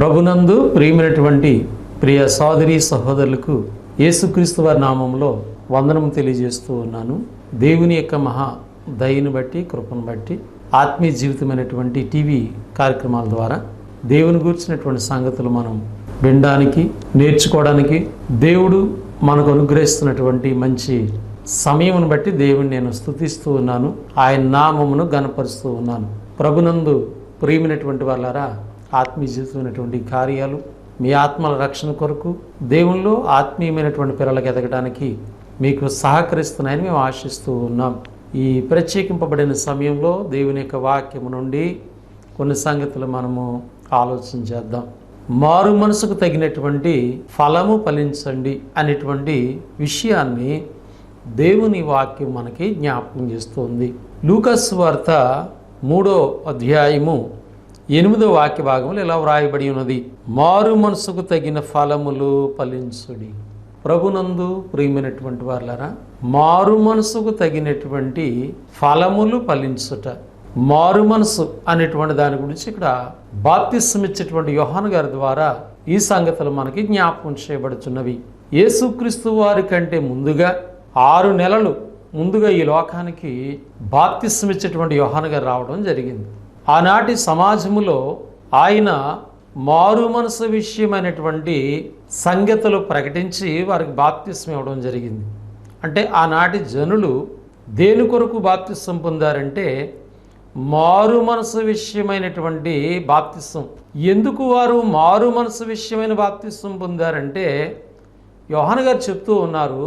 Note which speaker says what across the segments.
Speaker 1: ప్రభునందు ప్రియమైనటువంటి ప్రియ సోదరి సహోదరులకు యేసుక్రీస్తు వారి నామంలో వందనం తెలియజేస్తూ ఉన్నాను. దేవుని యొక్క మహా దయను బట్టి కృపను బట్టి ఆత్మీయ జీవితమైనటువంటి టీవీ కార్యక్రమాల ద్వారా దేవుని గురించినటువంటి సంగతులు మనం వినడానికి నేర్చుకోవడానికి దేవుడు మనకు అనుగ్రహిస్తున్నటువంటి మంచి సమయమును బట్టి దేవుని నేను స్తుతిస్తూ ఉన్నాను. ఆయన నామమును గనపరుస్తూ ఉన్నాను. ప్రభునందు ప్రియమైనటువంటి వాళ్ళారా ఆత్మీయ జీవితమైనటువంటి కార్యాలు మీ ఆత్మల రక్షణ కొరకు దేవుళ్ళు ఆత్మీయమైనటువంటి పిల్లలకు ఎదగడానికి మీకు సహకరిస్తున్నాయని మేము ఆశిస్తూ ఉన్నాం. ఈ ప్రత్యేకింపబడిన సమయంలో దేవుని యొక్క వాక్యము నుండి కొన్ని సంగతులు మనము ఆలోచన చేద్దాం. మారు మనసుకు తగినటువంటి ఫలము ఫలించండి అనేటువంటి విషయాన్ని దేవుని వాక్యం మనకి జ్ఞాపకం చేస్తుంది. లూకస్ వార్త మూడో అధ్యాయము ఎనిమిదో వాక్య భాగంలో ఇలా వ్రాయబడి ఉన్నది. మారు మనసుకు తగిన ఫలములు ఫలించుడి. ప్రభునందు ప్రియమైనటువంటి వాళ్ళరా మారు మనసుకు తగినటువంటి ఫలములు ఫలించుట. మారు మనసు అనేటువంటి దాని గురించి ఇక్కడ బాప్తిస్సం ఇచ్చేటువంటి యోహాను గారి ద్వారా ఈ సంగతులు మనకి జ్ఞాపకం చేయబడుచున్నవి. యేసుక్రీస్తు వారి కంటే ముందుగా ఆరు నెలలు ముందుగా ఈ లోకానికి బాప్తిస్సం ఇచ్చేటువంటి యోహాను గారు రావడం జరిగింది. ఆనాటి సమాజములో ఆయన మారు మనసు విషయమైనటువంటి సంగతులు ప్రకటించి వారికి బాప్తిస్వం ఇవ్వడం జరిగింది. అంటే ఆనాటి జనులు దేని కొరకు బాప్తిస్వం పొందారంటే మారు మనసు విషయమైనటువంటి బాప్తిస్వం ఎందుకు వారు మారు మనసు విషయమైన బాప్తిస్వం పొందారంటే యోహన్ గారు చెప్తూ ఉన్నారు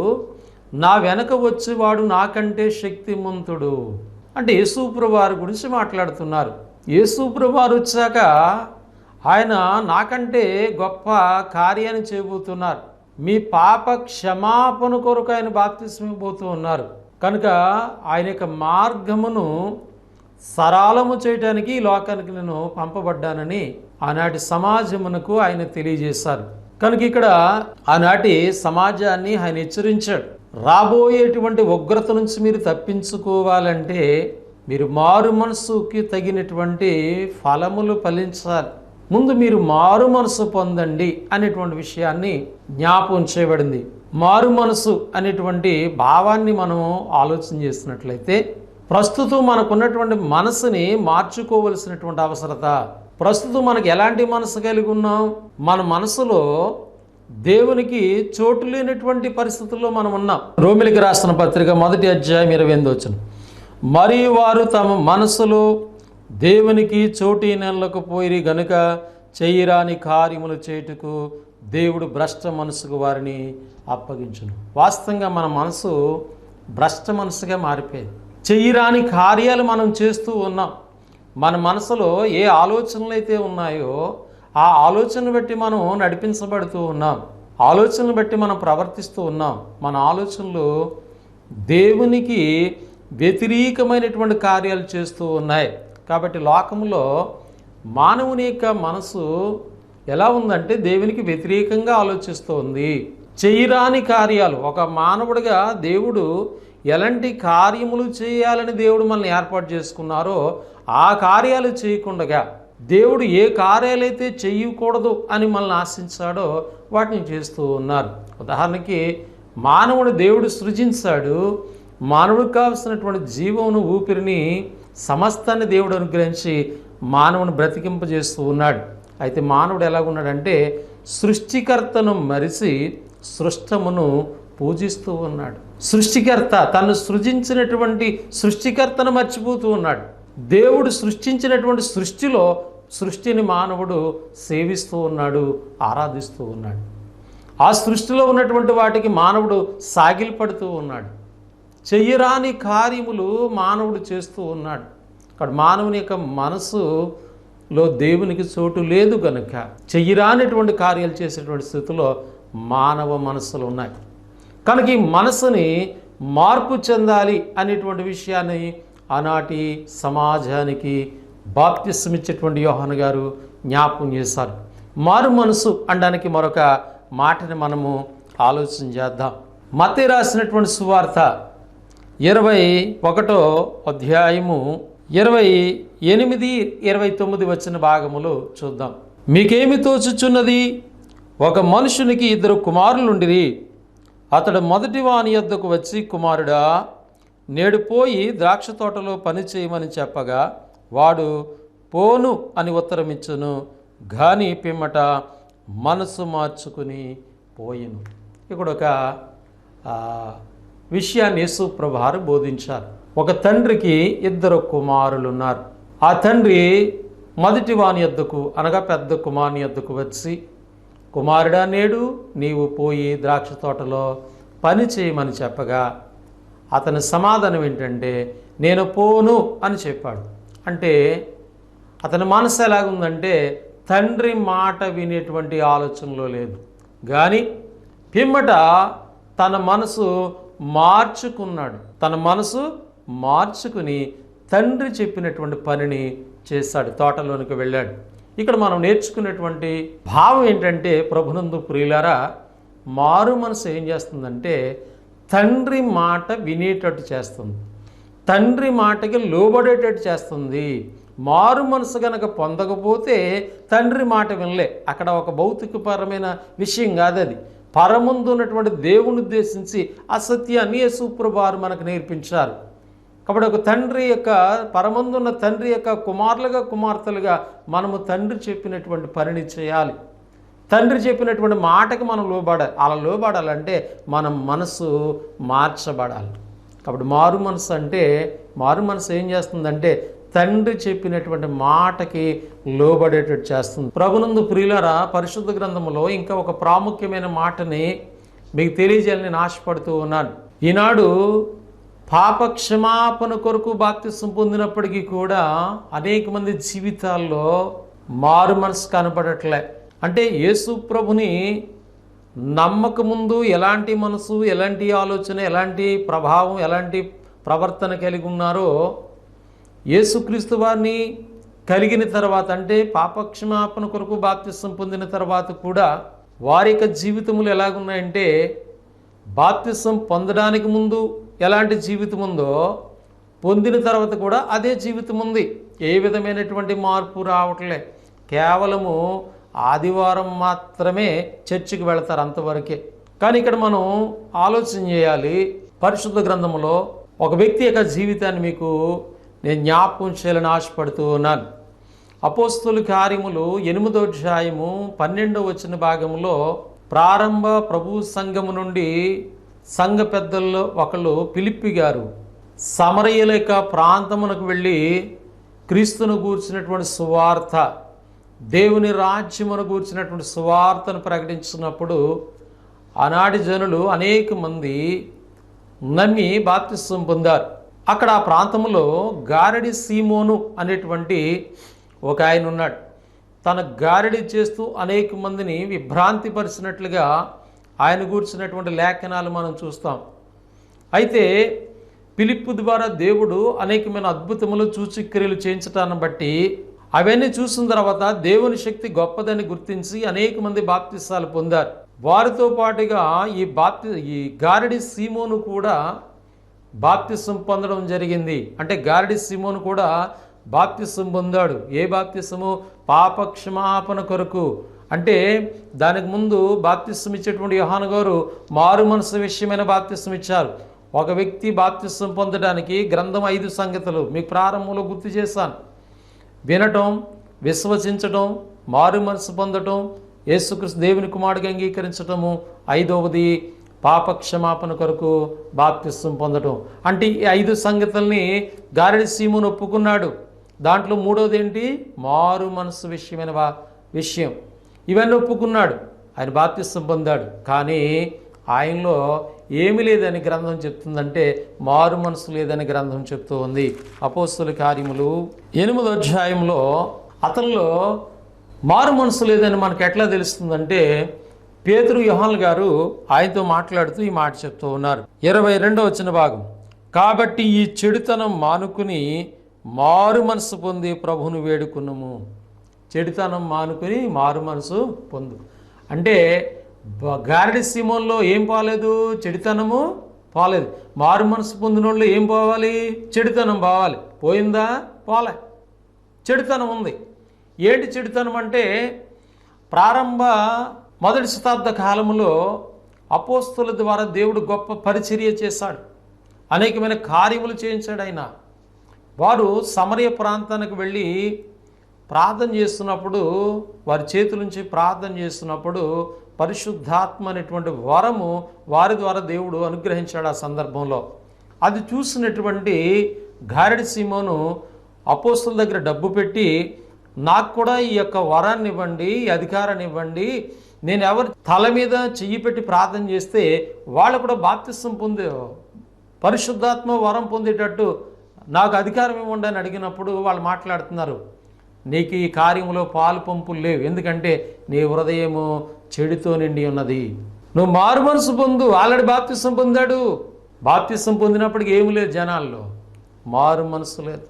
Speaker 1: నా వెనక వచ్చేవాడు నాకంటే శక్తిమంతుడు. అంటే యేసుప్రభు వారి గురించి మాట్లాడుతున్నారు. యేసుప్రభువారు వచ్చాక ఆయన నాకంటే గొప్ప కార్యాన్ని చేయబోతున్నారు. మీ పాప క్షమాపణ కొరకు ఆయన బాప్తిస్మ ఉన్నారు. కనుక ఆయన యొక్క మార్గమును సరళము చేయటానికి ఈ లోకానికి నేను పంపబడ్డానని ఆనాటి సమాజమునకు ఆయన తెలియజేశారు. కనుక ఇక్కడ ఆనాటి సమాజాన్ని ఆయన హెచ్చరించాడు. రాబోయేటువంటి ఉగ్రత నుంచి మీరు తప్పించుకోవాలంటే మీరు మారు మనసుకి తగినటువంటి ఫలములు ఫలించాలి. ముందు మీరు మారు మనసు పొందండి అనేటువంటి విషయాన్ని జ్ఞాపం చేయబడింది. మారు మనసు అనేటువంటి భావాన్ని మనం ఆలోచన చేసినట్లయితే ప్రస్తుతం మనకున్నటువంటి మనసుని మార్చుకోవలసినటువంటి అవసరత ప్రస్తుతం మనకు ఎలాంటి మనసు కలిగి ఉన్నాం మన మనసులో దేవునికి చోటు లేనటువంటి పరిస్థితుల్లో మనం ఉన్నాం. రోమిలికి రాసిన పత్రిక మొదటి అధ్యాయం ఇరవై ఎనిమిది వచ్చిన మరియు వారు తమ మనసులు దేవునికి చోటి నెలలకు పోయి గనుక చేయరాని కార్యములు చేయుటకు దేవుడు భ్రష్ట మనసుకు వారిని అప్పగించును. వాస్తవంగా మన మనసు భ్రష్ట మనసుగా మారిపోయింది. చెయ్యరాని కార్యాలు మనం చేస్తూ ఉన్నాం. మన మనసులో ఏ ఆలోచనలు అయితే ఉన్నాయో ఆ ఆలోచనలు బట్టి మనం నడిపించబడుతూ ఉన్నాం. ఆలోచనలు బట్టి మనం ప్రవర్తిస్తూ ఉన్నాం. మన ఆలోచనలు దేవునికి వ్యతిరేకమైనటువంటి కార్యాలు చేస్తూ ఉన్నాయి. కాబట్టి లోకంలో మానవుని యొక్క మనసు ఎలా ఉందంటే దేవునికి వ్యతిరేకంగా ఆలోచిస్తూ ఉంది. చేయరాని కార్యాలు. ఒక మానవుడిగా దేవుడు ఎలాంటి కార్యములు చేయాలని దేవుడు మనల్ని ఏర్పాటు చేసుకున్నారో ఆ కార్యాలు చేయకుండగా దేవుడు ఏ కార్యాలైతే చేయకూడదు అని మనల్ని ఆశించాడో వాటిని చేస్తూ ఉన్నారు. ఉదాహరణకి మానవుడు దేవుడు సృజించాడు. మానవుడికి కావలసినటువంటి జీవమును ఊపిరిని సమస్తాన్ని దేవుడు అనుగ్రహించి మానవుని బ్రతికింపజేస్తూ ఉన్నాడు. అయితే మానవుడు ఎలాగున్నాడంటే సృష్టికర్తను మరిచి సృష్టమును పూజిస్తూ ఉన్నాడు. సృష్టికర్త తను సృజించినటువంటి సృష్టికర్తను మర్చిపోతూ ఉన్నాడు. దేవుడు సృష్టించినటువంటి సృష్టిలో సృష్టిని మానవుడు సేవిస్తూ ఉన్నాడు ఆరాధిస్తూ ఉన్నాడు. ఆ సృష్టిలో ఉన్నటువంటి వాటికి మానవుడు సాగిలపడుతూ ఉన్నాడు. చెయ్యరాని కార్యములు మానవుడు చేస్తూ ఉన్నాడు. అక్కడ మానవుని యొక్క మనసులో దేవునికి చోటు లేదు కనుక చెయ్యరానిటువంటి కార్యాలు చేసేటువంటి స్థితిలో మానవ మనస్సులు ఉన్నాయి. కనుక ఈ మనసుని మార్పు చెందాలి అనేటువంటి విషయాన్ని ఆనాటి సమాజానికి బాప్తిస్మిచ్చేటువంటి యోహన్ గారు జ్ఞాపకం చేశారు. మారు మనసు అనడానికి మరొక మాటని మనము ఆలోచన చేద్దాం. మతి రాసినటువంటి సువార్త ఇరవై ఒకటో అధ్యాయము ఇరవై ఎనిమిది ఇరవై తొమ్మిది వచ్చిన భాగములు చూద్దాం. మీకేమి తోచుచున్నది? ఒక మనుషునికి ఇద్దరు కుమారులుండిరి. అతడు మొదటి వాని యొద్దకు వచ్చి కుమారుడా నేడు పోయి ద్రాక్ష తోటలో పని చేయమని చెప్పగా వాడు పోను అని ఉత్తరమిచ్చును గాని పిమ్మట మనసు మార్చుకుని పోయిను. ఇక్కడ ఒక విషయాన్ని యేసు బోధించారు. ఒక తండ్రికి ఇద్దరు కుమారులు ఉన్నారు ఆ తండ్రి మొదటి వాని యొద్దకు అనగా పెద్ద కుమారుని యొద్దకు వచ్చి కుమారుడా నేడు నీవు పోయి ద్రాక్ష తోటలో పని చేయమని చెప్పగా అతని సమాధానం ఏంటంటే నేను పోను అని చెప్పాడు. అంటే అతని మనసు ఎలాగుందంటే తండ్రి మాట వినేటువంటి ఆలోచనలో లేదు. కానీ పిమ్మట తన మనసు మార్చుకున్నాడు. తన మనసు మార్చుకుని తండ్రి చెప్పినటువంటి పనిని చేశాడు తోటలోనికి వెళ్ళాడు. ఇక్కడ మనం నేర్చుకునేటువంటి భావం ఏంటంటే ప్రభునందు ప్రియులారా మారు మనసు ఏం చేస్తుందంటే తండ్రి మాట వినేటట్టు చేస్తుంది. తండ్రి మాటకి లోబడేటట్టు చేస్తుంది. మారు మనసు గనక పొందకపోతే తండ్రి మాట వినలే. అక్కడ ఒక భౌతికపరమైన విషయం కాదు అది పరముందు ఉన్నటువంటి దేవుని ఉద్దేశించి అసత్యాన్ని యేసుప్రభువారు మనకు నేర్పించారు. కాబట్టి ఒక తండ్రి యొక్క పరమందున్న తండ్రి యొక్క కుమారులుగా కుమార్తెలుగా మనము తండ్రి చెప్పినటువంటి పనిని చేయాలి. తండ్రి చెప్పినటువంటి మాటకి మనం లోబడాలి. అలా లోబడాలంటే మనం మనసు మార్చబడాలి. కాబట్టి మారు మనసు అంటే మారు మనసు ఏం చేస్తుందంటే తండ్రి చెప్పినటువంటి మాటకి లోబడేటట్టు చేస్తుంది. ప్రభునందు ప్రియులరా పరిశుద్ధ గ్రంథములో ఇంకా ఒక ప్రాముఖ్యమైన మాటని మీకు తెలియజేయాలని నాశపడుతూ ఆశపడుతూ ఉన్నాను. ఈనాడు పాప క్షమాపణ కొరకు బాప్తిసం పొందినప్పటికీ కూడా అనేక మంది జీవితాల్లో మారు మనసు కనపడట్లే అంటే యేసు ప్రభుని నమ్మక ముందు ఎలాంటి మనసు ఎలాంటి ఆలోచన ఎలాంటి ప్రభావం ఎలాంటి ప్రవర్తన కలిగి ఉన్నారో యేసుక్రీస్తు వారిని కలిగిన తర్వాత అంటే పాపక్షమాపణ కొరకు బాప్తిసం పొందిన తర్వాత కూడా వారి యొక్క జీవితములు ఎలాగున్నాయంటే బాప్తిసం పొందడానికి ముందు ఎలాంటి జీవితం ఉందో పొందిన తర్వాత కూడా అదే జీవితం ఉంది ఏ విధమైనటువంటి మార్పు రావట్లే. కేవలము ఆదివారం మాత్రమే చర్చికి వెళతారు అంతవరకే. కానీ ఇక్కడ మనం ఆలోచన చేయాలి. పరిశుద్ధ గ్రంథంలో ఒక వ్యక్తి యొక్క జీవితాన్ని మీకు నేను జ్ఞాపకం చేయాలని ఆశపడుతూ ఉన్నాను. అపోస్తుల కార్యములు ఎనిమిదో అధ్యాయము పన్నెండో వచ్చిన భాగంలో ప్రారంభ ప్రభు సంఘము నుండి సంఘ పెద్దల్లో ఒకళ్ళు పిలిప్పి గారు సమరయ్యల యొక్క ప్రాంతమునకు వెళ్ళి క్రీస్తును గూర్చినటువంటి సువార్త దేవుని రాజ్యమును గూర్చినటువంటి సువార్తను ప్రకటించినప్పుడు ఆనాటి జనులు అనేక మంది నమ్మి బాప్తిస్వం పొందారు. అక్కడ ఆ ప్రాంతంలో గారడి సీమోను అనేటువంటి ఒక ఆయన ఉన్నాడు. తన గారడి చేస్తూ అనేక మందిని విభ్రాంతిపరిచినట్లుగా ఆయన కూర్చున్నటువంటి లేఖనాలు మనం చూస్తాం. అయితే పిలిప్పు ద్వారా దేవుడు అనేకమైన అద్భుతములు సూచిక్రియలు చేయించటాన్ని బట్టి అవన్నీ చూసిన తర్వాత దేవుని శక్తి గొప్పదని గుర్తించి అనేక మంది బాప్తిస్తాలు పొందారు. వారితో పాటుగా ఈ బాప్తి ఈ గారడి సీమోను కూడా బాప్తిసం పొందడం జరిగింది. అంటే గారడి సిమోను కూడా బాప్తిసం పొందాడు. ఏ బాప్తిసము పాప క్షమాపణ కొరకు. అంటే దానికి ముందు బాప్తిసం ఇచ్చేటువంటి యోహాను గారు మారు మనసు విషయమైన బాప్తిసం ఇచ్చారు. ఒక వ్యక్తి బాప్తిసం పొందడానికి గ్రంథం ఐదు సంగతులు మీకు ప్రారంభంలో గుర్తు చేశాను. వినటం విశ్వసించటం మారు మనసు పొందటం యేసుకృష్ణ దేవుని కుమారుడిగా అంగీకరించటము ఐదవది పాప క్షమాపణ కొరకు బాప్తిస్వం పొందటం. అంటే ఈ ఐదు సంగతుల్ని గారడి సీమును ఒప్పుకున్నాడు దాంట్లో మూడోది ఏంటి మారు మనసు విషయమైన విషయం. ఇవన్నీ ఒప్పుకున్నాడు ఆయన బాప్తిస్వం పొందాడు. కానీ ఆయనలో ఏమి లేదని గ్రంథం చెప్తుందంటే మారు మనసు లేదని గ్రంథం చెప్తూ ఉంది. అపోస్తుల కార్యములు ఎనిమిదో అధ్యాయంలో అతనిలో మారు మనసు లేదని మనకు ఎట్లా తెలుస్తుందంటే పేతురు యోహన్ గారు ఆయనతో మాట్లాడుతూ ఈ మాట చెప్తూ ఉన్నారు. ఇరవై రెండో వచ్చిన భాగం. కాబట్టి ఈ చెడుతనం మానుకుని మారు మనసు పొంది ప్రభును వేడుకున్నాము చెడుతనం మానుకుని మారు మనసు పొందు. అంటే గారడి సీమంలో ఏం పోలేదు? చెడుతనము పోలేదు. మారు మనసు పొందిన వాళ్ళు ఏం పోవాలి? చెడుతనం పోవాలి. పోయిందా? పోలే. చెడుతనం ఉంది. ఏంటి చెడుతనం అంటే ప్రారంభ మొదటి శతాబ్ద కాలంలో అపోస్తుల ద్వారా దేవుడు గొప్ప పరిచర్య చేశాడు. అనేకమైన కార్యములు చేయించాడు ఆయన. వారు సమరయ ప్రాంతానికి వెళ్ళి ప్రార్థన చేస్తున్నప్పుడు వారి చేతుల నుంచి ప్రార్థన చేస్తున్నప్పుడు పరిశుద్ధాత్మ అనేటువంటి వరము వారి ద్వారా దేవుడు అనుగ్రహించాడు ఆ సందర్భంలో. అది చూసినటువంటి గారెడి సీమోను అపోస్తుల దగ్గర డబ్బు పెట్టి నాకు కూడా ఈ యొక్క వరాన్ని ఇవ్వండి ఈ అధికారాన్ని ఇవ్వండి నేను ఎవరి తల మీద చెయ్యి పెట్టి ప్రార్థన చేస్తే వాళ్ళు కూడా బాప్తిస్తం పొందే పరిశుద్ధాత్మ వరం పొందేటట్టు నాకు అధికారం ఇవ్వండి అని అడిగినప్పుడు వాళ్ళు మాట్లాడుతున్నారు. నీకు ఈ కార్యంలో పాలు పంపులు లేవు. ఎందుకంటే నీ హృదయము చెడుతో నిండి ఉన్నది. నువ్వు మారు మనసు పొందు. ఆల్రెడీ బాప్తిసం పొందాడు. బాప్తిసం పొందినప్పటికి ఏమి లేదు జనాల్లో. మారు మనసు లేదు.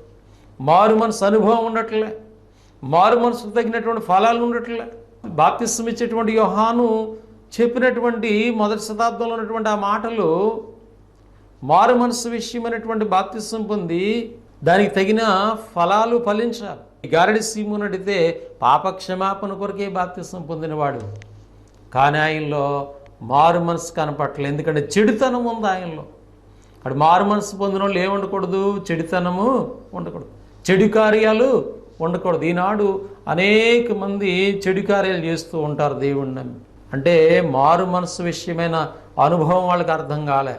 Speaker 1: మారు మనసు అనుభవం ఉండట్లే. మారు మనసుకు తగినటువంటి ఫలాలు ఉండట్లే. బాప్తిస్తం ఇచ్చేటువంటి యోహాను చెప్పినటువంటి మొదటి శతాబ్దంలో ఉన్నటువంటి ఆ మాటలు మారు మనసు విషయమైనటువంటి బాప్తిసం పొంది దానికి తగిన ఫలాలు ఫలించాలి. గారడి సీమును అడిగితే పాపక్షమాపణ కొరకే బాప్తిసం పొందినవాడు. కానీ ఆయనలో మారు మనసు కనపట్లేదు ఎందుకంటే చెడుతనం ఉంది ఆయనలో. అక్కడ మారు మనసు పొందిన వాళ్ళు ఏం ఉండకూడదు? చెడుతనము ఉండకూడదు. చెడు కార్యాలు ఉండకూడదు ఈనాడు అనేక మంది చెడు కార్యాలు చేస్తూ ఉంటారు దేవుణ్ణి నమ్మి. అంటే మారు మనసు విషయమైన అనుభవం వాళ్ళకి అర్థం కాలే.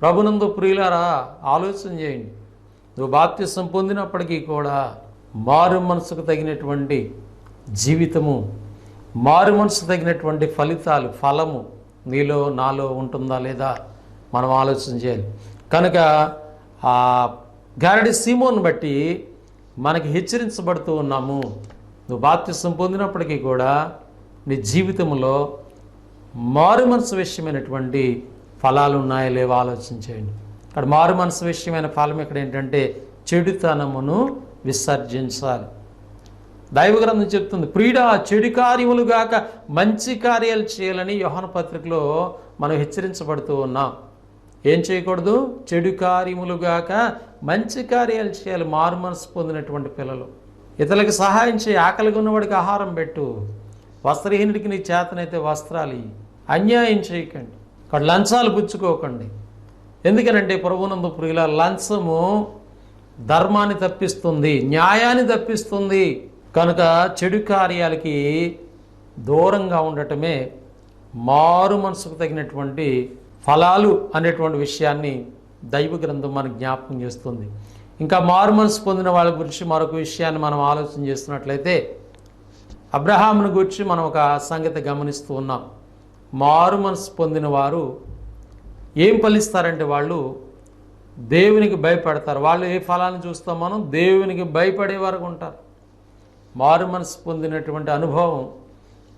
Speaker 1: ప్రభునందు ప్రియులారా ఆలోచన చేయండి. నువ్వు బాప్తిసం పొందినప్పటికీ కూడా మారు మనసుకు తగినటువంటి జీవితము మారు మనసు తగినటువంటి ఫలితాలు ఫలము నీలో నాలో ఉంటుందా లేదా మనం ఆలోచన చేయాలి. కనుక గారడి సీమోను బట్టి మనకి హెచ్చరించబడుతూ ఉన్నాము. నువ్వు బాప్తిసం పొందినప్పటికీ కూడా నీ జీవితంలో మారు మనసు విషయమైనటువంటి ఫలాలు ఉన్నాయో లేవో ఆలోచించేయండి ఇక్కడ అక్కడ మారు మనసు విషయమైన ఫలం ఇక్కడ ఏంటంటే చెడుతనమును విసర్జించాలి. దైవగ్రంథం చెప్తుంది ప్రీడ చెడు కార్యములు గాక మంచి కార్యాలు చేయాలని యోహన పత్రికలో మనం హెచ్చరించబడుతూ ఉన్నాం. ఏం చేయకూడదు? చెడు కార్యములు గాక మంచి కార్యాలు చేయాలి మారు మనసు పొందినటువంటి పిల్లలు. ఇతరులకు సహాయం చేయి ఆకలిగా ఉన్నవాడికి ఆహారం పెట్టు. వస్త్రహీనుడికి నీ చేతనైతే వస్త్రాలు అన్యాయం చేయకండి. అక్కడ లంచాలు పుచ్చుకోకండి. ఎందుకనంటే ప్రభునందు ప్రియుల లంచము ధర్మాన్ని తప్పిస్తుంది న్యాయాన్ని తప్పిస్తుంది. కనుక చెడు కార్యాలకి దూరంగా ఉండటమే మారు మనసుకు తగినటువంటి ఫలాలు అనేటువంటి విషయాన్ని దైవ గ్రంథం మనకు జ్ఞాపకం చేస్తుంది. ఇంకా మారు మనసు పొందిన వాళ్ళ గురించి మరొక విషయాన్ని మనం ఆలోచన చేస్తున్నట్లయితే అబ్రహామును గురించి మనం ఒక సంగతి గమనిస్తూ ఉన్నాం. మారు మనసు పొందిన వారు ఏం ఫలిస్తారంటే వాళ్ళు దేవునికి భయపడతారు. వాళ్ళు ఏ ఫలాన్ని చూస్తాం మనం? దేవునికి భయపడే వరకు ఉంటారు. మారు మనసు పొందినటువంటి అనుభవం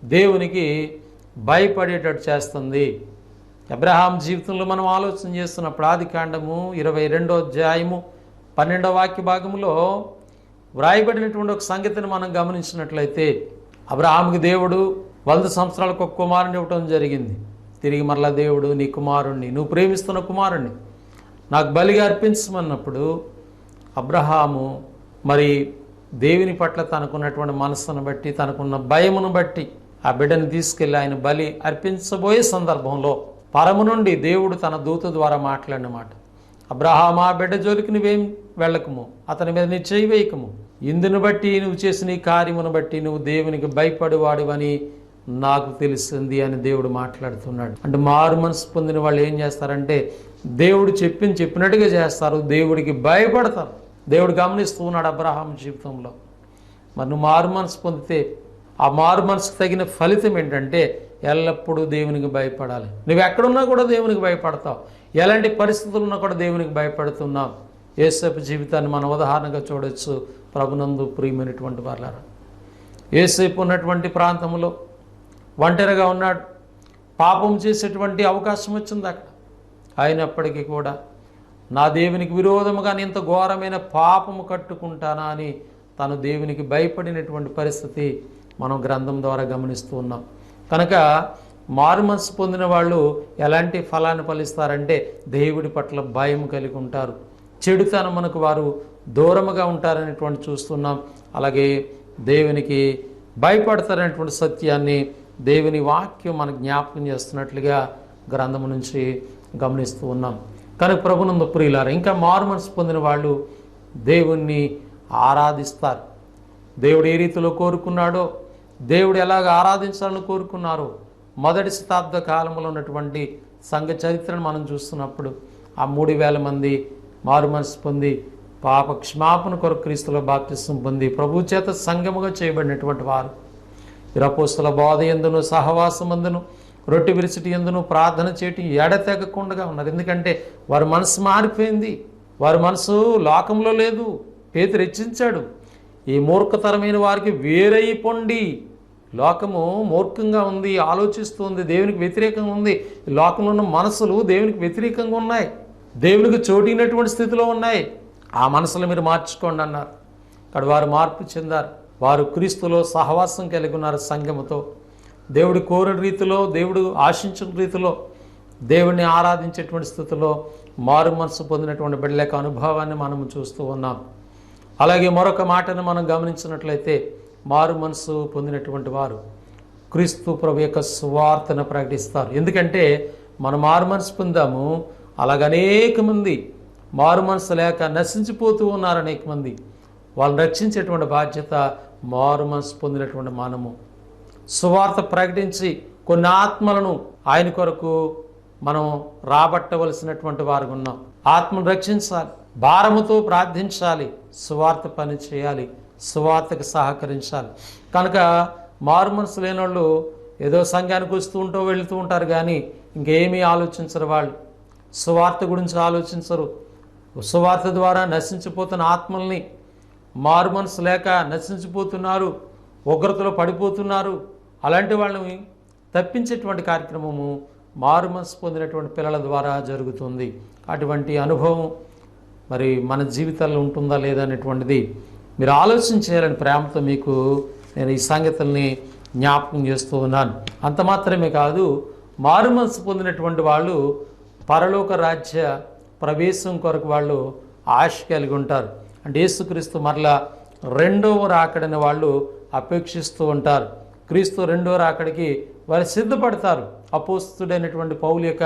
Speaker 1: దేవునికి భయపడేటట్టు చేస్తుంది. అబ్రహాం జీవితంలో మనం ఆలోచన చేస్తున్నప్పుడు ఆది కాండము ఇరవై రెండో అధ్యాయము పన్నెండో వాక్య భాగంలో వ్రాయబడినటువంటి ఒక సంగతిని మనం గమనించినట్లయితే అబ్రహాంకి దేవుడు వంద సంవత్సరాలకు ఒక కుమారుని ఇవ్వటం జరిగింది. తిరిగి మరలా దేవుడు నీ కుమారుణ్ణి నువ్వు ప్రేమిస్తున్న కుమారుణ్ణి నాకు బలిగా అర్పించమన్నప్పుడు అబ్రహాము మరి దేవుని పట్ల తనకున్నటువంటి మనస్సును బట్టి తనకున్న భయమును బట్టి ఆ బిడ్డను తీసుకెళ్ళి ఆయన బలి అర్పించబోయే సందర్భంలో పరము నుండి దేవుడు తన దూత ద్వారా మాట్లాడినమాట. అబ్రహామా బిడ్డ జోలికి నువ్వేం వెళ్ళకము? అతని మీద నీ చేయి వేయకము. ఇందును బట్టి నువ్వు చేసిన కార్యమును బట్టి నువ్వు దేవునికి భయపడేవాడివని నాకు తెలిసింది అని దేవుడు మాట్లాడుతున్నాడు. అంటే మారు మనసు పొందిన వాళ్ళు ఏం చేస్తారంటే దేవుడు చెప్పింది చెప్పినట్టుగా చేస్తారు దేవుడికి భయపడతారు. దేవుడు గమనిస్తూ ఉన్నాడు అబ్రహాం జీవితంలో. మరి నువ్వు మారు మనసు పొందితే ఆ మారు మనసుకు తగిన ఫలితం ఏంటంటే ఎల్లప్పుడూ దేవునికి భయపడాలి. నువ్వు ఎక్కడున్నా కూడా దేవునికి భయపడతావు. ఎలాంటి పరిస్థితులు ఉన్నా కూడా దేవునికి భయపడుతున్నావు. ఏసేపు జీవితాన్ని మనం ఉదాహరణగా చూడొచ్చు. ప్రభునందు ప్రియమైనటువంటి వాళ్ళారా ఏసేపు ఉన్నటువంటి ప్రాంతంలో ఒంటరిగా ఉన్నాడు. పాపం చేసేటువంటి అవకాశం వచ్చింది అక్కడ. అయినప్పటికీ కూడా నా దేవునికి విరోధముగా ఇంత ఘోరమైన పాపము కట్టుకుంటానా అని తను దేవునికి భయపడినటువంటి పరిస్థితి మనం గ్రంథం ద్వారా గమనిస్తూ ఉన్నాం. కనుక మారుమనసు పొందిన వాళ్ళు ఎలాంటి ఫలాన్ని ఫలిస్తారంటే దేవుడి పట్ల భయం కలిగి ఉంటారు. చెడుతనమునకు వారు దూరముగా ఉంటారనేటువంటి చూస్తున్నాం. అలాగే దేవునికి భయపడతారనేటువంటి సత్యాన్ని దేవుని వాక్యం మనకు జ్ఞాపకం చేస్తున్నట్లుగా గ్రంథం నుంచి గమనిస్తూ ఉన్నాం. కనుక ప్రభునందు ప్రియులారు ఇంకా మారు మనసు పొందిన వాళ్ళు దేవుణ్ణి ఆరాధిస్తారు. దేవుడు ఏ రీతిలో కోరుకున్నాడో దేవుడు ఎలాగ ఆరాధించాలని కోరుకున్నారో మొదటి శతాబ్ద కాలంలో ఉన్నటువంటి సంఘ చరిత్రను మనం చూస్తున్నప్పుడు ఆ మూడు వేల మంది మారు మనసు పొంది పాప క్షమాపణ కొరకు క్రీస్తులో బాప్తిస్తం పొంది ప్రభు చేత సంఘముగా చేయబడినటువంటి వారు. ఇరపోస్తుల బోధ ఎందును సహవాసమందును రొట్టె విరిచిటి ఎందును ప్రార్థన చేయటం ఎడతెగకుండా ఉన్నారు. ఎందుకంటే వారి మనసు మారిపోయింది. వారి మనసు లోకంలో లేదు. పేతి రెచ్చించాడు ఈ మూర్ఖతరమైన వారికి వేరై పొండి లోకము మూర్ఖంగా ఉంది ఆలోచిస్తుంది దేవునికి వ్యతిరేకంగా ఉంది. ఈ లోకంలో ఉన్న మనసులు దేవునికి వ్యతిరేకంగా ఉన్నాయి. దేవునికి చోటినటువంటి స్థితిలో ఉన్నాయి. ఆ మనసులు మీరు మార్చుకోండి అన్నారు. అక్కడ వారు మార్పు చెందారు. వారు క్రీస్తులో సహవాసం కలిగి ఉన్నారు సంఘముతో. దేవుడు కోరిన రీతిలో దేవుడు ఆశించిన రీతిలో దేవుడిని ఆరాధించేటువంటి స్థితిలో మారు మనసు పొందినటువంటి బిడ్డల యొక్క అనుభవాన్ని మనము చూస్తూ ఉన్నాం. అలాగే మరొక మాటను మనం గమనించినట్లయితే మారు మనసు పొందినటువంటి వారు క్రీస్తు ప్రభు యొక్క సువార్తను ప్రకటిస్తారు. ఎందుకంటే మనం మారు మనసు పొందాము అలాగ అనేక మంది మారు మనసు లేక నశించిపోతూ ఉన్నారు అనేక మంది. వాళ్ళని రక్షించేటువంటి బాధ్యత మారు మనసు పొందినటువంటి మనము. సువార్త ప్రకటించి కొన్ని ఆత్మలను ఆయన కొరకు మనం రాబట్టవలసినటువంటి వారు ఉన్నాం. ఆత్మను రక్షించాలి భారముతో ప్రార్థించాలి సువార్త పని చేయాలి. సువార్తకు సహకరించాలి. కనుక మారు మనసు లేని వాళ్ళు ఏదో సంఘానికి వస్తూ ఉంటూ వెళుతూ ఉంటారు కానీ ఇంకేమీ ఆలోచించరు వాళ్ళు. సువార్త గురించి ఆలోచించరు. సువార్త ద్వారా నశించిపోతున్న ఆత్మల్ని మారు మనసు లేక నశించిపోతున్నారు ఉగ్రతలో పడిపోతున్నారు. అలాంటి వాళ్ళని తప్పించేటువంటి కార్యక్రమము మారు మనసు పొందినటువంటి పిల్లల ద్వారా జరుగుతుంది. అటువంటి అనుభవం మరి మన జీవితాల్లో ఉంటుందా లేదా అనేటువంటిది మీరు ఆలోచన చేయాలని ప్రేమతో మీకు నేను ఈ సంగతుల్ని జ్ఞాపకం చేస్తూ ఉన్నాను. అంత మాత్రమే కాదు మారు మనసు పొందినటువంటి వాళ్ళు పరలోక రాజ్య ప్రవేశం కొరకు వాళ్ళు ఆశ కలిగి ఉంటారు. అంటే యేసుక్రీస్తు మరలా రెండవ రాకడని వాళ్ళు అపేక్షిస్తూ ఉంటారు. క్రీస్తు రెండవ రాకడికి వారు సిద్ధపడతారు. అపోస్తుడైనటువంటి పౌలు యొక్క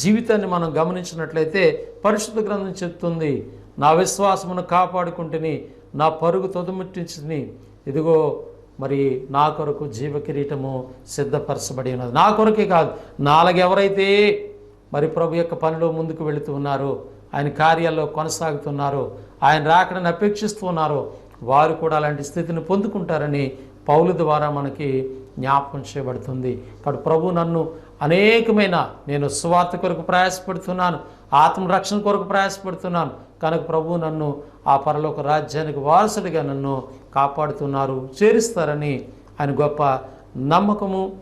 Speaker 1: జీవితాన్ని మనం గమనించినట్లయితే పరిశుద్ధ గ్రంథం చెప్తుంది నా విశ్వాసమును కాపాడుకుంటుని నా పరుగు తొదముట్టించుని ఇదిగో మరి నా కొరకు జీవ కిరీటము సిద్ధపరచబడి ఉన్నది. నా కొరకే కాదు నాలుగెవరైతే మరి ప్రభు యొక్క పనిలో ముందుకు వెళుతూ ఉన్నారో ఆయన కార్యాల్లో కొనసాగుతున్నారో ఆయన రాకడని అపేక్షిస్తూ ఉన్నారో వారు కూడా అలాంటి స్థితిని పొందుకుంటారని పౌలు ద్వారా మనకి జ్ఞాపకం చేయబడుతుంది. కాబట్టి ప్రభు నన్ను అనేకమైన నేను స్వార్థ కొరకు ప్రయాసపడుతున్నాను. ఆత్మరక్షణ కొరకు ప్రయాసపడుతున్నాను. కనుక ప్రభు నన్ను ఆ పరలోక రాజ్యానికి వారసుడిగా నన్ను కాపాడుతున్నారు చేరుస్తారని ఆయన గొప్ప నమ్మకము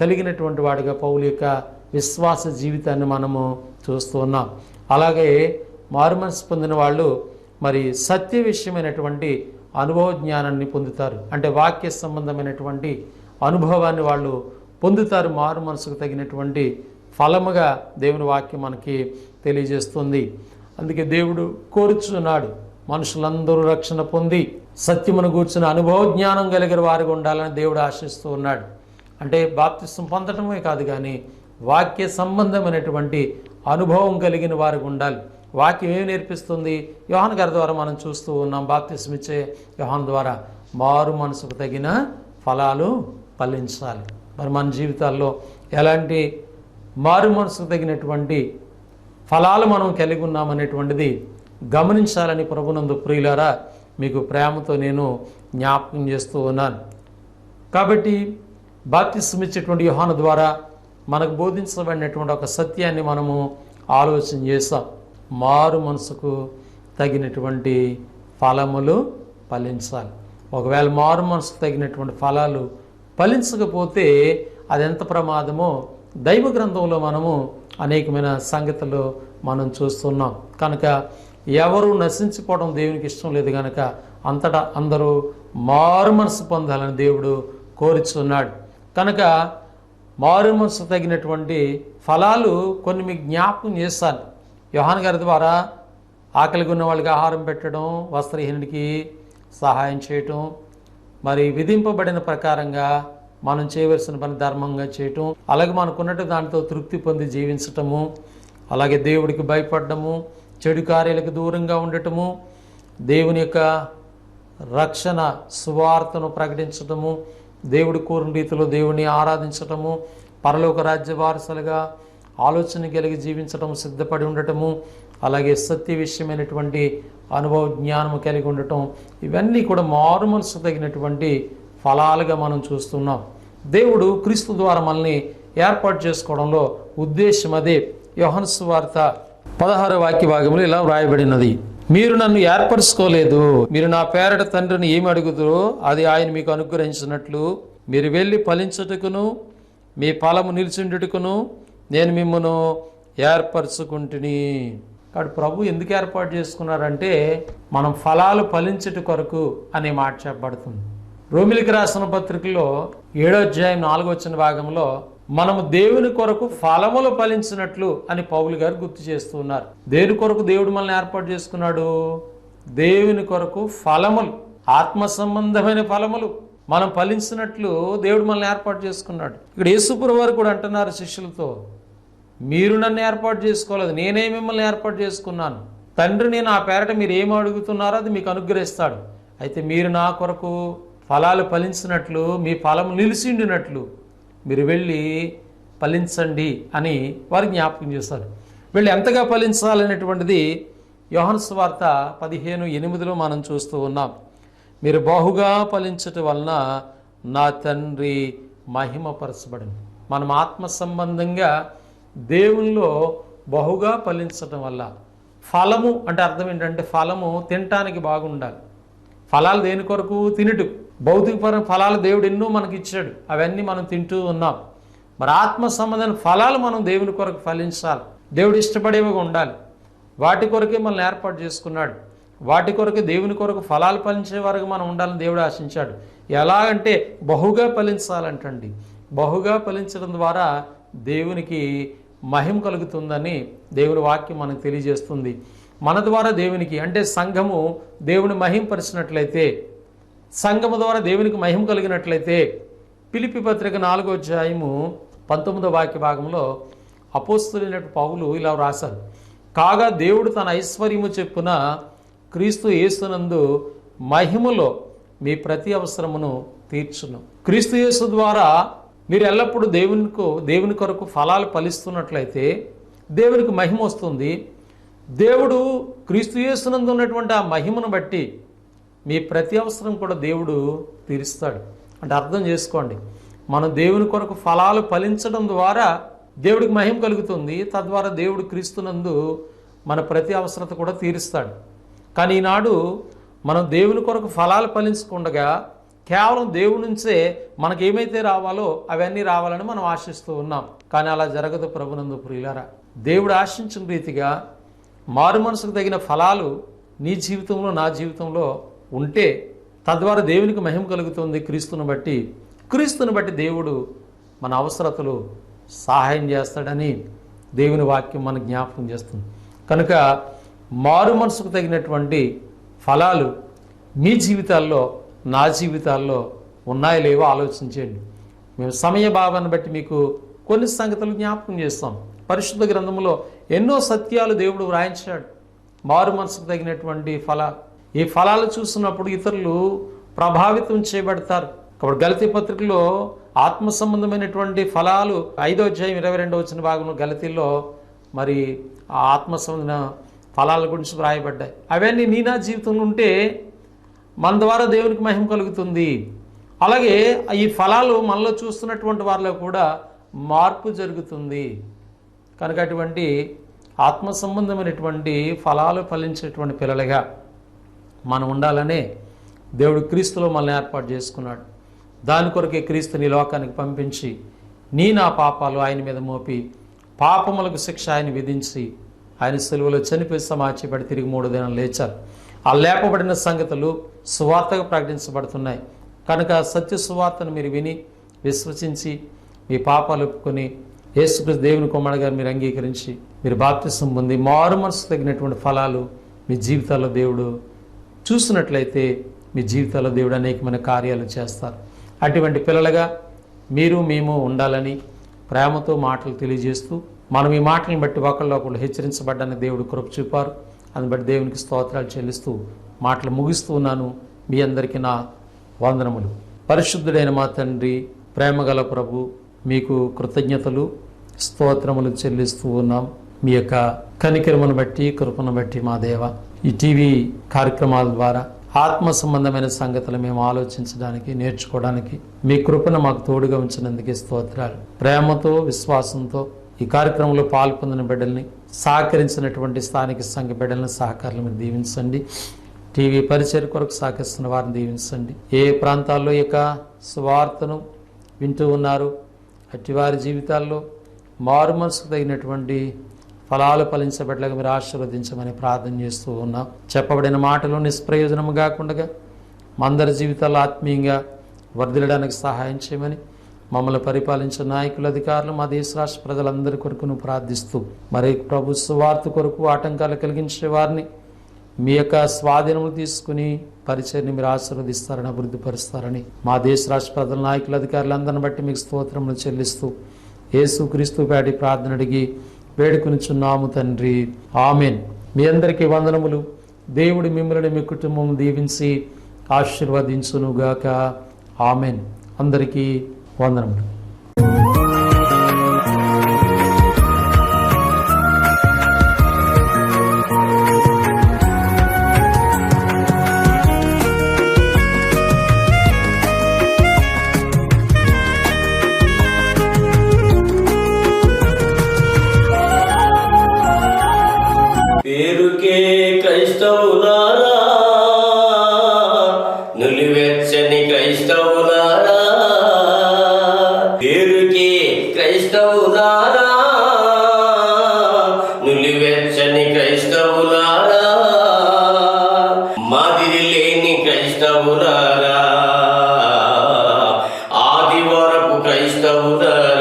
Speaker 1: కలిగినటువంటి వాడిగా పౌలు యొక్క విశ్వాస జీవితాన్ని మనము చూస్తూ ఉన్నాం. అలాగే మారుమనసు పొందిన వాళ్ళు మరి సత్య విషయమైనటువంటి అనుభవ జ్ఞానాన్ని పొందుతారు. అంటే వాక్య సంబంధమైనటువంటి అనుభవాన్ని వాళ్ళు పొందుతారు. మారు మనసుకు తగినటువంటి ఫలముగా దేవుని వాక్యం మనకి తెలియజేస్తుంది. అందుకే దేవుడు కోరుచున్నాడు మనుషులందరూ రక్షణ పొంది సత్యమును కూర్చున్న అనుభవ జ్ఞానం కలిగిన వారిగా ఉండాలని దేవుడు ఆశిస్తూ ఉన్నాడు. అంటే బాప్తిస్తం పొందటమే కాదు కానీ వాక్య సంబంధమైనటువంటి అనుభవం కలిగిన వారికి ఉండాలి. వాక్యం ఏమి నేర్పిస్తుంది? యోహాన్ గారి ద్వారా మనం చూస్తూ ఉన్నాం బాప్తిస్మ ఇచ్చే యోహాన్ ద్వారా. మారు మనసుకు తగిన ఫలాలు ఫలించాలి. మరి మన జీవితాల్లో ఎలాంటి మారు మనసుకు తగినటువంటి ఫలాలు మనం కలిగి ఉన్నామనేటువంటిది గమనించాలని ప్రభునందు ప్రియులారా మీకు ప్రేమతో నేను జ్ఞాపకం చేస్తూ ఉన్నాను. కాబట్టి బాప్తిస్మ ఇచ్చేటువంటి యోహాను ద్వారా మనకు బోధించబడినటువంటి ఒక సత్యాన్ని మనము ఆలోచన చేస్తాం మారు మనసుకు తగినటువంటి ఫలములు ఫలించాలి. ఒకవేళ మారు మనసుకు తగినటువంటి ఫలాలు ఫలించకపోతే అది ఎంత ప్రమాదమో దైవ గ్రంథంలో మనము అనేకమైన సంగతులు మనం చూస్తున్నాం. కనుక ఎవరు నశించిపోవడం దేవునికి ఇష్టం లేదు కనుక అంతటా అందరూ మారు మనసు పొందాలని దేవుడు కోరుచున్నాడు. కనుక మారు మనసు తగినటువంటి ఫలాలు కొన్ని మీకు జ్ఞాపకం చేస్తాను. యోహాన్ గారి ద్వారా ఆకలిగా ఉన్న వాళ్ళకి ఆహారం పెట్టడం వస్త్రహీనుడికి సహాయం చేయటం మరి విధింపబడిన ప్రకారంగా మనం చేయవలసిన పని ధర్మంగా చేయటం అలాగే మనకున్నట్టు దాంతో తృప్తి పొంది జీవించటము అలాగే దేవుడికి భయపడటము చెడు కార్యాలకు దూరంగా ఉండటము దేవుని యొక్క రక్షణ సువార్తను ప్రకటించటము దేవుడి కోరిన రీతిలో దేవుని ఆరాధించటము పరలోక రాజ్య వారసులుగా ఆలోచన కలిగి జీవించటం సిద్ధపడి ఉండటము అలాగే సత్య విషయమైనటువంటి అనుభవ జ్ఞానము కలిగి ఉండటం ఇవన్నీ కూడా మారుమనసు తగినటువంటి ఫలాలుగా మనం చూస్తున్నాం. దేవుడు క్రీస్తు ద్వారా మనల్ని ఏర్పాటు చేసుకోవడంలో ఉద్దేశం అదే. యోహన్స్ వార్త పదహారు వాక్య భాగంలో ఇలా వ్రాయబడినది. మీరు నన్ను ఏర్పరచుకోలేదు. మీరు నా పేరట తండ్రిని ఏమి అడుగుతారో అది ఆయన మీకు అనుగ్రహించినట్లు. మీరు వెళ్ళి ఫలించుటకును మీ ఫలము నిలిచిండుటకును నేను మిమ్మను ఏర్పరచుకుంటుని. కాబట్టి ప్రభు ఎందుకు ఏర్పాటు చేసుకున్నారంటే మనం ఫలాలు ఫలించుట కొరకు అనే మాట చెప్పబడుతుంది. రోమిలికి రాసిన పత్రికలో ఏడో అధ్యాయం నాలుగో వచ్చిన భాగంలో మనము దేవుని కొరకు ఫలములు ఫలించినట్లు అని పౌలు గారు గుర్తు చేస్తూ ఉన్నారు. దేని కొరకు దేవుడు మనల్ని ఏర్పాటు చేసుకున్నాడు? దేవుని కొరకు ఫలములు ఆత్మ సంబంధమైన ఫలములు మనం ఫలించినట్లు దేవుడు మనల్ని ఏర్పాటు చేసుకున్నాడు. ఇక్కడ యేసుపుర వారు కూడా అంటున్నారు శిష్యులతో మీరు నన్ను ఏర్పాటు చేసుకోలేదు నేనే మిమ్మల్ని ఏర్పాటు చేసుకున్నాను. తండ్రి నేను ఆ పేరట మీరు ఏం అడుగుతున్నారో అది మీకు అనుగ్రహిస్తాడు. అయితే మీరు నా కొరకు ఫలాలు ఫలించినట్లు మీ ఫలం నిలిచిండినట్లు మీరు వెళ్ళి ఫలించండి అని వారు జ్ఞాపకం చేస్తారు. వీళ్ళు ఎంతగా ఫలించాలనేటువంటిది యోహన్స్ వార్త పదిహేను ఎనిమిదిలో మనం చూస్తూ ఉన్నాం. మీరు బహుగా ఫలించటం వలన నా తండ్రి మహిమపరచబడింది మనం ఆత్మ సంబంధంగా దేవునిలో బహుగా ఫలించటం వల్ల ఫలము అంటే అర్థం ఏంటంటే ఫలము తినటానికి బాగుండాలి. ఫలాలు దేని కొరకు? తినుటు భౌతికపర ఫలాలు దేవుడు ఎన్నో మనకి ఇచ్చాడు. అవన్నీ మనం తింటూ ఉన్నాం. మరి ఆత్మ సంబంధమైన ఫలాలు మనం దేవుని కొరకు ఫలించాలి. దేవుడు ఇష్టపడేవిగా ఉండాలి. వాటి కొరకే మనల్ని ఏర్పాటు చేసుకున్నాడు. వాటి కొరకు దేవుని కొరకు ఫలాలు ఫలించే వరకు మనం ఉండాలని దేవుడు ఆశించాడు. ఎలాగంటే బహుగా ఫలించాలంటండి. బహుగా ఫలించడం ద్వారా దేవునికి మహిమ కలుగుతుందని దేవుని వాక్యం మనకు తెలియజేస్తుంది. మన ద్వారా దేవునికి అంటే సంఘము దేవుని మహింపరిచినట్లయితే సంఘము ద్వారా దేవునికి మహిమ కలిగినట్లయితే పిలిపి పత్రిక నాలుగో అధ్యాయము పంతొమ్మిదో వాక్య భాగంలో అపోస్తులైనటువంటి పౌలు ఇలా రాశారు కాగా దేవుడు తన ఐశ్వర్యము చెప్పున క్రీస్తు యేసునందు మహిమలో మీ ప్రతి అవసరమును తీర్చును. క్రీస్తు యేసు ద్వారా మీరు ఎల్లప్పుడూ దేవునికు దేవుని కొరకు ఫలాలు ఫలిస్తున్నట్లయితే దేవునికి మహిమ వస్తుంది. దేవుడు క్రీస్తు యేసునందు ఉన్నటువంటి ఆ మహిమను బట్టి మీ ప్రతి అవసరం కూడా దేవుడు తీరుస్తాడు. అంటే అర్థం చేసుకోండి. మనం దేవుని కొరకు ఫలాలు ఫలించడం ద్వారా దేవుడికి మహిమ కలుగుతుంది. తద్వారా దేవుడు క్రీస్తునందు మన ప్రతి అవసరత కూడా తీరుస్తాడు. కానీ ఈనాడు మనం దేవుని కొరకు ఫలాలు ఫలించకుండగా కేవలం దేవుడి నుంచే మనకి ఏమైతే రావాలో అవన్నీ రావాలని మనం ఆశిస్తూ ఉన్నాం. కానీ అలా జరగదు ప్రభునందు ప్రియులారా. దేవుడు ఆశించిన రీతిగా మారు మనసుకు తగిన ఫలాలు నీ జీవితంలో నా జీవితంలో ఉంటే తద్వారా దేవునికి మహిమ కలుగుతుంది క్రీస్తుని బట్టి. క్రీస్తుని బట్టి దేవుడు మన అవసరతలు సహాయం చేస్తాడని దేవుని వాక్యం మన జ్ఞాపకం చేస్తుంది. కనుక మారు మనసుకు తగినటువంటి ఫలాలు మీ జీవితాల్లో నా జీవితాల్లో ఉన్నాయో లేవో ఆలోచించేయండి. మేము సమయ భావాన్ని బట్టి మీకు కొన్ని సంగతులు జ్ఞాపకం చేస్తాం. పరిశుద్ధ గ్రంథంలో ఎన్నో సత్యాలు దేవుడు వ్రాయించాడు. మారు మనసుకు తగినటువంటి ఫలాలు ఈ ఫలాలు చూసినప్పుడు ఇతరులు ప్రభావితం చేయబడతారు. కాబట్టి గలతీ పత్రికలో ఆత్మ సంబంధమైనటువంటి ఫలాలు ఐదో అధ్యాయం ఇరవై రెండో వచ్చిన భాగంలో గలతీలో మరి ఆ ఆత్మ సంబంధమైన ఫలాల గురించి వ్రాయబడ్డాయి. అవన్నీ నీ నా జీవితంలో ఉంటే మన ద్వారా దేవునికి మహిమ కలుగుతుంది. అలాగే ఈ ఫలాలు మనలో చూస్తున్నటువంటి వారిలో కూడా మార్పు జరుగుతుంది. కనుక అటువంటి ఆత్మ సంబంధమైనటువంటి ఫలాలు ఫలించేటువంటి పిల్లలుగా మనం ఉండాలనే దేవుడు క్రీస్తులో మనల్ని ఏర్పాటు చేసుకున్నాడు. దాని కొరకే క్రీస్తుని లోకానికి పంపించి నీ నా పాపాలు ఆయన మీద మోపి పాపములకు శిక్ష ఆయన విధించి ఆయన సెలవులో చనిపోయి సమాచిపడి తిరిగి మూడు దినం లేచారు. ఆ లేపబడిన సంగతులు సువార్తగా ప్రకటించబడుతున్నాయి. కనుక సత్య సువార్తను మీరు విని విశ్వసించి మీ పాపాలు ఒప్పుకొని యేసుకృష్ణ దేవుని కుమారుడు మీరు అంగీకరించి మీరు బాప్తిసం పొంది మారు మనసు తగినటువంటి ఫలాలు మీ జీవితాల్లో దేవుడు చూసినట్లయితే మీ జీవితాల్లో దేవుడు అనేకమైన కార్యాలు చేస్తారు. అటువంటి పిల్లలుగా మీరు మేము ఉండాలని ప్రేమతో మాటలు తెలియజేస్తూ మనం ఈ మాటలను బట్టి ఒకళ్ళు ఒకళ్ళు హెచ్చరించబడ్డానికి దేవుడు కృప చూపారు. అందుని బట్టి దేవునికి స్తోత్రాలు చెల్లిస్తూ మాటలు ముగిస్తూ ఉన్నాను. మీ అందరికీ నా వందనములు. పరిశుద్ధుడైన మా తండ్రి ప్రేమగల ప్రభు మీకు కృతజ్ఞతలు స్తోత్రములు చెల్లిస్తూ ఉన్నాం. మీ యొక్క కనికరమును బట్టి కృపను బట్టి మా దేవ ఈ టీవీ కార్యక్రమాల ద్వారా ఆత్మ సంబంధమైన సంగతులు మేము ఆలోచించడానికి నేర్చుకోవడానికి మీ కృపను మాకు తోడుగా ఉంచినందుకే స్తోత్రాలు. ప్రేమతో విశ్వాసంతో ఈ కార్యక్రమంలో పాల్పొందిన బిడ్డల్ని సహకరించినటువంటి స్థానిక సంఘ బిడ్డలను సహకారాలు మీరు దీవించండి. టీవీ పరిచయ కొరకు సహకరిస్తున్న వారిని దీవించండి. ఏ ప్రాంతాల్లో ఇక యొక్క వింటూ ఉన్నారు అట్టి వారి జీవితాల్లో మారుమనసుకు తగినటువంటి ఫలాలు ఫలించబడ్డగా మీరు ఆశీర్వదించమని ప్రార్థన చేస్తూ ఉన్నాం. చెప్పబడిన మాటలు నిష్ప్రయోజనము కాకుండా మందరి జీవితాల్లో ఆత్మీయంగా వర్ధిల్లడానికి సహాయం చేయమని మమ్మల్ని పరిపాలించిన నాయకులు అధికారులు మా దేశ రాష్ట్ర ప్రజలందరి కొరకును ప్రార్థిస్తూ మరి ప్రభు సువార్త కొరకు ఆటంకాలు కలిగించే వారిని మీ యొక్క స్వాధీనము తీసుకుని పరిచయని మీరు ఆశీర్వదిస్తారని అభివృద్ధిపరుస్తారని మా దేశ రాష్ట్ర ప్రజల నాయకుల అధికారులందరిని బట్టి మీకు స్తోత్రములు చెల్లిస్తూ యేసు క్రీస్తు పేటి ప్రార్థన అడిగి వేడుకొనిచున్నాము తండ్రి. ఆమెన్. మీ అందరికీ వందనములు. దేవుడు మిమ్మల్ని మీ కుటుంబం దీవించి ఆశీర్వదించునుగాక. ఆమెన్. అందరికీ వందనములు.
Speaker 2: the, the